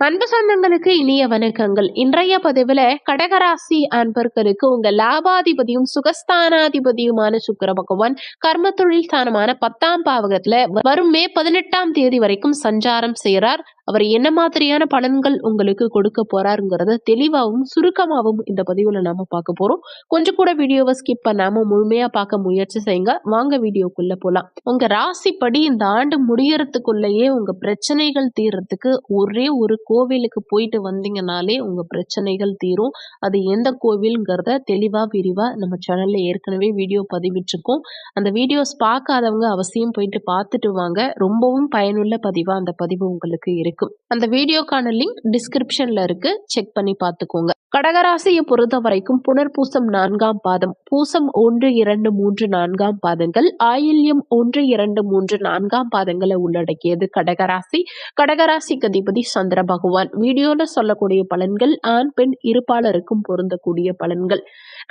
அன்பு சொந்தங்களுக்கு இனிய வணக்கங்கள். இன்றைய பதிவுல கடகராசி அன்பர்களுக்கு உங்க லாபாதிபதியும் சுகஸ்தானாதிபதியுமான சுக்கர பகவான் கர்ம தொழில் ஸ்தானமான பத்தாம் பாவகத்துல வரும் மே பதினெட்டாம் தேதி வரைக்கும் சஞ்சாரம் செய்கிறார் அவர் என்ன மாதிரியான பலன்கள் உங்களுக்கு கொடுக்க போறாருங்கிறத தெளிவாகவும் சுருக்கமாகவும் இந்த பதிவில் நாம பார்க்க போறோம். கொஞ்சம் கூட வீடியோவை ஸ்கிப் பண்ணாம முழுமையா பார்க்க முயற்சி செய்யுங்க. வாங்க வீடியோக்குள்ள போலாம். உங்க ராசிப்படி இந்த ஆண்டு முடியறதுக்குள்ளேயே உங்க பிரச்சனைகள் தீர்றதுக்கு ஒரே ஒரு கோவிலுக்கு போயிட்டு வந்தீங்கனாலே உங்க பிரச்சனைகள் தீரும். அது எந்த கோவில்ங்கிறத தெளிவா விரிவா நம்ம சேனல்ல ஏற்கனவே வீடியோ பதிவிட்டிருக்கோம். அந்த வீடியோஸ் பார்க்காதவங்க அவசியம் போயிட்டு பார்த்துட்டு வாங்க. ரொம்பவும் பயனுள்ள பதிவா அந்த பதிவு உங்களுக்கு இருக்கும். அந்த வீடியோக்கான லிங்க் டிஸ்கிரிப்ஷன்ல இருக்கு. செக் பண்ணி பார்த்துக்கோங்க. கடகராசியை பொறுத்த வரைக்கும் புனர்பூசம் நான்காம் பாதம் பூசம் ஒன்று இரண்டு மூன்று நான்காம் பாதங்கள் ஆயில்யம் ஒன்று இரண்டு மூன்று நான்காம் பாதங்களை உள்ளடக்கியது கடகராசி. கடகராசிக்கு அதிபதி சந்திர பகவான். வீடியோல சொல்லக்கூடிய பலன்கள் ஆண் பெண் இருப்பாளருக்கும் பொருந்தக்கூடிய பலன்கள்.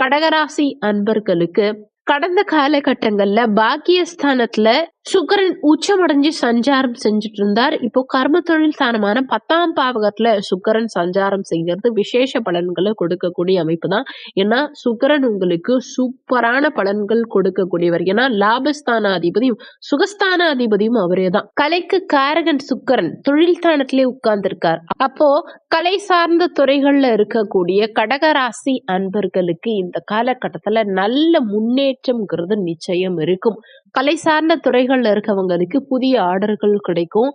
கடகராசி அன்பர்களுக்கு கடந்த காலகட்டங்கள்ல பாக்கியஸ்தானத்துல சுக்கரன் உச்சமடைஞ்சு சஞ்சாரம் செஞ்சுட்டு இருந்தார் இப்போ கர்ம தொழில் ஸ்தானமான பத்தாம் பாவகத்துல சுக்கரன் சஞ்சாரம் செய்கிறது விசேஷ பலன்களை கொடுக்கக்கூடிய அமைப்பு தான் ஏன்னா சுக்கரன் உங்களுக்கு சூப்பரான பலன்கள் கொடுக்கக்கூடியவர். ஏன்னா லாபஸ்தான அதிபதியும் சுகஸ்தான அதிபதியும் அவரே தான் கலைக்கு காரகன் சுக்கரன் தொழில் ஸ்தானத்திலே உட்கார்ந்திருக்கார். அப்போ கலை சார்ந்த துறைகள்ல இருக்கக்கூடிய கடகராசி அன்பர்களுக்கு இந்த காலகட்டத்துல நல்ல முன்னேற்றம்ங்கிறது நிச்சயம் இருக்கும். கலை சார்ந்த துறைகளில் இருக்கவங்களுக்கு புதிய ஆர்டர்கள் கிடைக்கும்.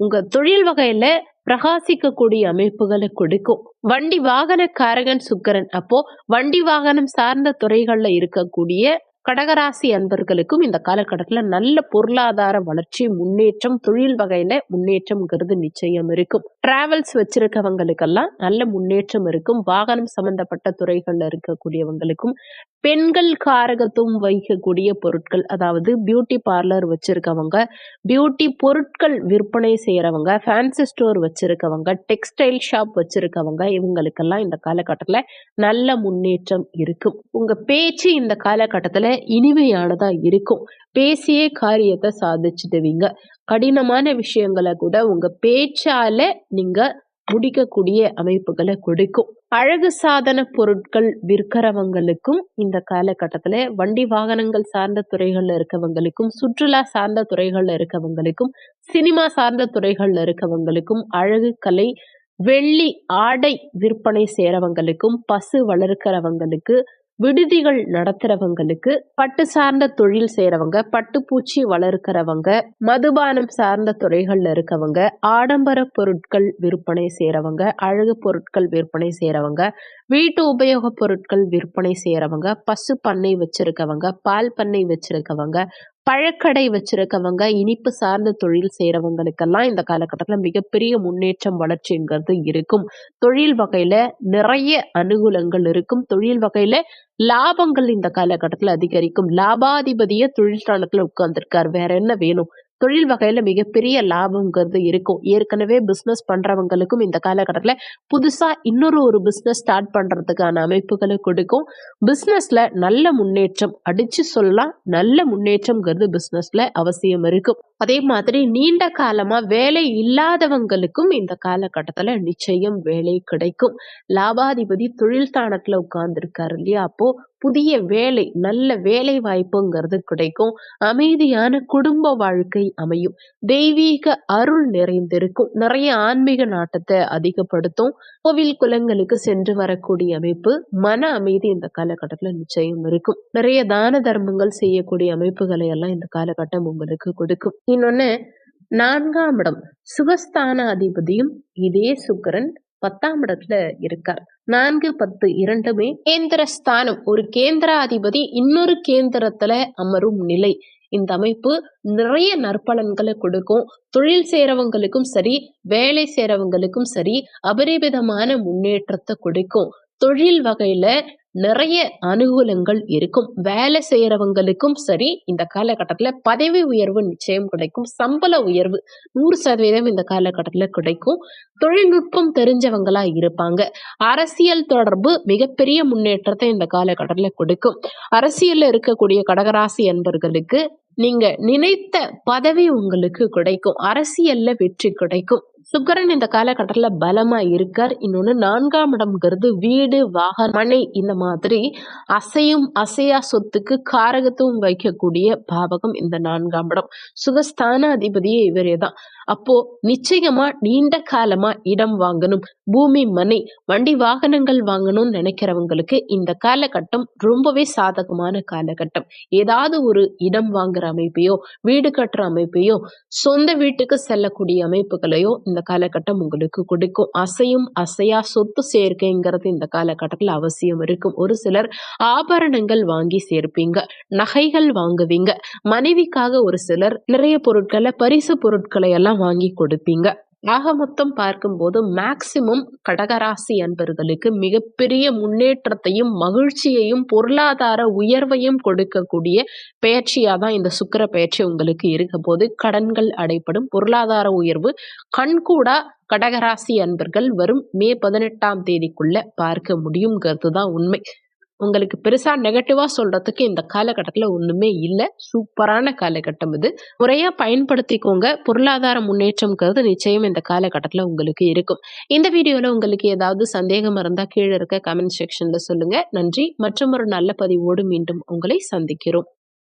உங்கள் தொழில் வகையில் பிரகாசிக்கக்கூடிய அமைப்புகளை கொடுக்கும். வண்டி வாகன காரகன் சுக்கரன். அப்போ வண்டி வாகனம் சார்ந்த துறைகளில் இருக்கக்கூடிய கடகராசி அன்பர்களுக்கும் இந்த காலகட்டத்தில் நல்ல பொருளாதார வளர்ச்சி முன்னேற்றம் தொழில் வகையில முன்னேற்றம்ங்கிறது நிச்சயம் இருக்கும். டிராவல்ஸ் வச்சிருக்கவங்களுக்கெல்லாம் நல்ல முன்னேற்றம் இருக்கும். வாகனம் சம்பந்தப்பட்ட துறைகளில் இருக்கக்கூடியவங்களுக்கும் பெண்கள் காரகத்துவம் வைக்கக்கூடிய பொருட்கள் அதாவது பியூட்டி பார்லர் வச்சிருக்கவங்க பியூட்டி பொருட்கள் விற்பனை செய்கிறவங்க ஃபேன்சி ஸ்டோர் வச்சிருக்கவங்க டெக்ஸ்டைல் ஷாப் வச்சிருக்கவங்க இவங்களுக்கெல்லாம் இந்த காலகட்டத்தில் நல்ல முன்னேற்றம் இருக்கும். உங்கள் பேச்சு இந்த காலகட்டத்தில் இனிமையானதாக இருக்கும். பேசியே காரியத்தை சாதிச்சுடுவீங்க. கடினமான விஷயங்களை கூட உங்க பேச்சால நீங்க முடிக்கக்கூடிய அமைப்புகளை கொடுக்கும். அழகு சாதன பொருட்கள் விற்கிறவங்களுக்கும் இந்த காலகட்டத்தில் வண்டி வாகனங்கள் சார்ந்த துறைகளில் இருக்கவங்களுக்கும் சுற்றுலா சார்ந்த துறைகளில் இருக்கவங்களுக்கும் சினிமா சார்ந்த துறைகளில் இருக்கவங்களுக்கும் அழகு கலை வெள்ளி ஆடை விற்பனை செய்கிறவங்களுக்கும் பசு வளர்க்கிறவங்களுக்கு விடுதிகள் நடத்துறவங்களுக்கு பட்டு சார்ந்த தொழில் செய்யறவங்க பட்டுப்பூச்சி வளர்க்கிறவங்க மதுபானம் சார்ந்த துறைகள்ல இருக்கவங்க ஆடம்பர பொருட்கள் விற்பனை செய்யறவங்க அழகு பொருட்கள் விற்பனை செய்யறவங்க வீட்டு உபயோக பொருட்கள் விற்பனை செய்யறவங்க பசு பண்ணை வச்சிருக்கவங்க பால் பண்ணை வச்சிருக்கவங்க பழக்கடை வச்சிருக்கவங்க இனிப்பு சார்ந்த தொழில் செய்கிறவங்களுக்கெல்லாம் இந்த காலகட்டத்தில் மிகப்பெரிய முன்னேற்றம் வளர்ச்சிங்கிறது இருக்கும். தொழில் வகையில் நிறைய அனுகூலங்கள் இருக்கும். தொழில் வகையில் லாபங்கள் இந்த காலகட்டத்தில் அதிகரிக்கும். லாபாதிபதியை தொழிற்சாலத்தில் உட்கார்ந்துருக்கார். வேற என்ன வேணும்? தொழில் வகையில் மிகப்பெரிய லாபங்கிறது இருக்கும். ஏற்கனவே பிஸ்னஸ் பண்ணுறவங்களுக்கும் இந்த காலகட்டத்தில் புதுசாக இன்னொரு ஒரு பிஸ்னஸ் ஸ்டார்ட் பண்ணுறதுக்கான அமைப்புகளை கொடுக்கும். பிஸ்னஸில் நல்ல முன்னேற்றம் அடித்து சொல்லலாம் நல்ல முன்னேற்றங்கிறது பிஸ்னஸில் அவசியம் இருக்கும். அதே மாதிரி நீண்ட காலமா வேலை இல்லாதவங்களுக்கும் இந்த காலகட்டத்துல நிச்சயம் வேலை கிடைக்கும். லாபாதிபதி தொழில் ஸ்தானத்துல உட்கார்ந்துருக்காரு இல்லையா? அப்போ புதிய வேலை நல்ல வேலை வாய்ப்புங்கிறது கிடைக்கும். அமைதியான குடும்ப வாழ்க்கை அமையும். தெய்வீக அருள் நிறைந்திருக்கும். நிறைய ஆன்மீக நாட்டத்தை அதிகப்படுத்தும். கோவில் குலங்களுக்கு சென்று வரக்கூடிய அமைப்பு மன அமைதி இந்த காலகட்டத்தில் நிச்சயம் இருக்கும். நிறைய தான தர்மங்கள் செய்யக்கூடிய அமைப்புகளை எல்லாம் இந்த காலகட்டம் உங்களுக்கு கொடுக்கும். இன்னொன்னு நான்காம் இடம் சுகஸ்தான அதிபதியும் இதே சுக்கரன் பத்தாம் இடத்துல இருக்கார். நான்கு பத்து இரண்டுமே கேந்திர ஸ்தானம். ஒரு கேந்திராதிபதி இன்னொரு கேந்திரத்துல அமரும் நிலை. இந்த அமைப்பு நிறைய நற்பலன்களை கொடுக்கும். தொழில் செய்யறவங்களுக்கும் சரி வேலை செய்யறவங்களுக்கும் சரி அபரிவிதமான முன்னேற்றத்தை கொடுக்கும். தொழில் வகையில நிறைய அனுகூலங்கள் இருக்கும். வேலை செய்யறவங்களுக்கும் சரி இந்த காலகட்டத்தில் பதவி உயர்வு நிச்சயம் கிடைக்கும். சம்பள உயர்வு நூறு சதவீதம் இந்த காலகட்டத்தில் கிடைக்கும். தொழில்நுட்பம் தெரிஞ்சவங்களா இருப்பாங்க. அரசியல் தொடர்பு மிகப்பெரிய முன்னேற்றத்தை இந்த காலகட்டத்தில் கொடுக்கும். அரசியலில் இருக்கக்கூடிய கடகராசி என்பர்களுக்கு நீங்க நினைத்த பதவி உங்களுக்கு கிடைக்கும். அரசியல்ல வெற்றி கிடைக்கும். சுக்கரன் இந்த காலகட்டத்தில் பலமா இருக்கார். இன்னொன்று நான்காம் இடம்ங்கிறது வீடு வாகன மனை இந்த மாதிரி அசையும் அசையா சொத்துக்கு காரகத்துவம் வைக்கக்கூடிய பாவகம் இந்த நான்காம் இடம். சுகஸ்தான அதிபதியே இவரே தான். அப்போ நிச்சயமா நீண்ட காலமா இடம் வாங்கணும். பூமி மனை வண்டி வாகனங்கள் வாங்கணும்னு நினைக்கிறவங்களுக்கு இந்த காலகட்டம் ரொம்பவே சாதகமான காலகட்டம். ஏதாவது ஒரு இடம் வாங்குற அமைப்பையோ வீடு கட்டுற அமைப்பையோ சொந்த வீட்டுக்கு செல்லக்கூடிய அமைப்புகளையோ இந்த இந்த காலகட்டம் உங்களுக்கு கொடுக்கும். அசையும் அசையா சொத்து சேர்க்கைங்கிறது இந்த காலகட்டத்தில் அவசியம் இருக்கும். ஒரு சிலர் ஆபரணங்கள் வாங்கி சேர்ப்பீங்க நகைகள் வாங்குவீங்க மனைவிக்காக ஒரு சிலர் நிறைய பொருட்களை பரிசு பொருட்களை எல்லாம் வாங்கி கொடுப்பீங்க. ஆக மொத்தம் பார்க்கும்போது மேக்சிமம் கடகராசி அன்பர்களுக்கு மிகப்பெரிய முன்னேற்றத்தையும் மகிழ்ச்சியையும் பொருளாதார உயர்வையும் கொடுக்கக்கூடிய பயிற்சியாக தான் இந்த சுக்கர பயிற்சி உங்களுக்கு இருக்க போது. கடன்கள் அடைப்படும் பொருளாதார உயர்வு. கண்கூடா கடகராசி அன்பர்கள் வரும் மே பதினெட்டாம் தேதிக்குள்ள பார்க்க முடியுங்கிறது தான் உண்மை. உங்களுக்கு பெருசாக நெகட்டிவாக சொல்கிறதுக்கு இந்த காலகட்டத்தில் ஒன்றுமே இல்லை. சூப்பரான காலகட்டம் இது. முறையாக பயன்படுத்திக்கோங்க. பொருளாதார முன்னேற்றம்ங்கிறது நிச்சயம் இந்த காலகட்டத்தில் உங்களுக்கு இருக்கும். இந்த வீடியோவில் உங்களுக்கு ஏதாவது சந்தேகம் இருந்தால் கீழே இருக்க கமெண்ட் செக்ஷனில் சொல்லுங்கள் நன்றி. மற்றும் ஒரு நல்ல பதிவோடு மீண்டும் உங்களை சந்திக்கிறோம்.